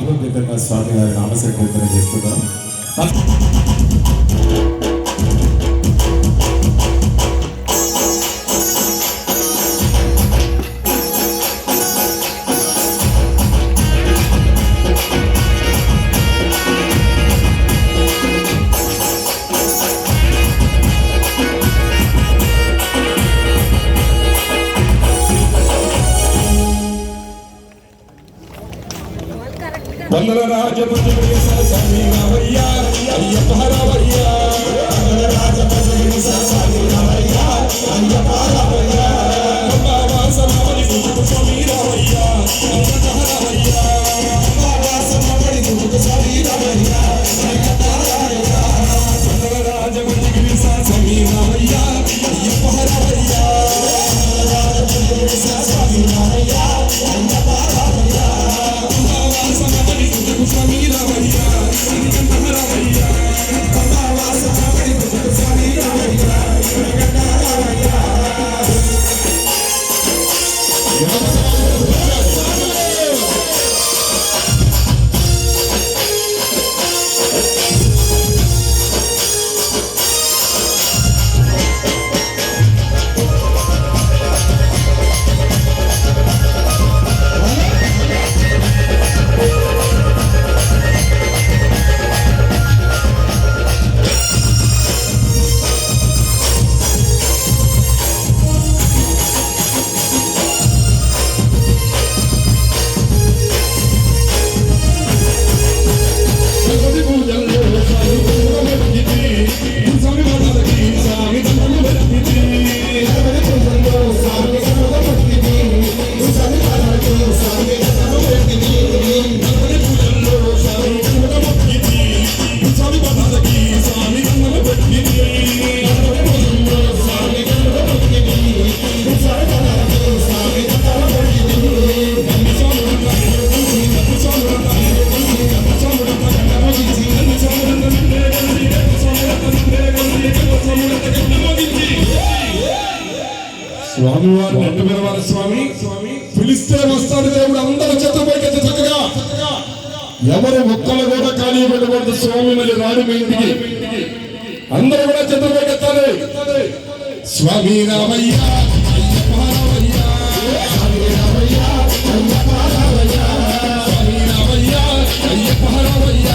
వైభవపేతంగా స్వామి వారి నామ సంకీర్తన చేస్తున్నాం వందల రాజపతి స్వామి అయ్యప్ప హరవయ్యా. స్వామివారు నెట్టు పిలవాలి స్వామి. పిలిస్తే వస్తాడు దేవుడు అందరూ చెత్తపైకి చక్కగా ఎవరు ఒక్కరు కూడా ఖాళీ పెట్టకూడదు స్వామి మళ్ళీ రాడు మీ ఇంటికి అందరూ కూడా చెత్తపైకి ఎత్తాలి. స్వామి రామయ్య. అయ్యప్ప రామయ్య స్వామి రామయ్య. అయ్యప్ప రామయ్య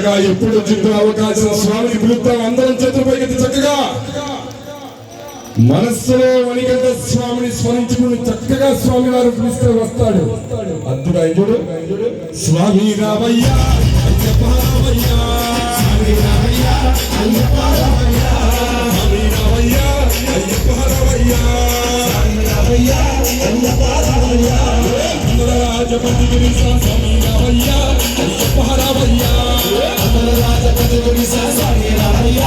చక్కగా ఎప్పుడు వచ్చిందో అవకాశం స్వామి పిలుద్దాం అందరం చేతులపైకి చక్కగా. మనస్సులో మణికంఠ స్వామిని స్మరించుకుని చక్కగా స్వామి వారు పిలిస్తే వస్తాడు. అద్దుడు ఐదుడు స్వామి రామయ్య అయ్యప్ప రామయ్య స్వామి రామయ్య అయ్యప్ప స్వామి రామయ్య అయ్యప్ప స్వామి అయ్యప్ప స్వామి అయ్యప్ప రామయ్య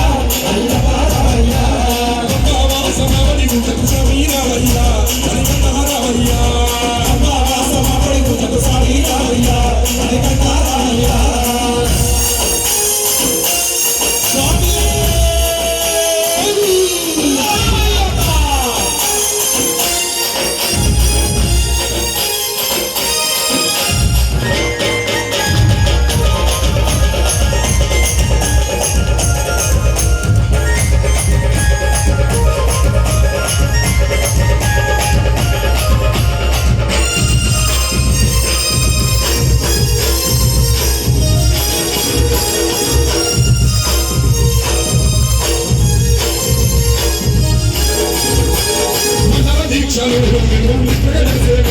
Thank you.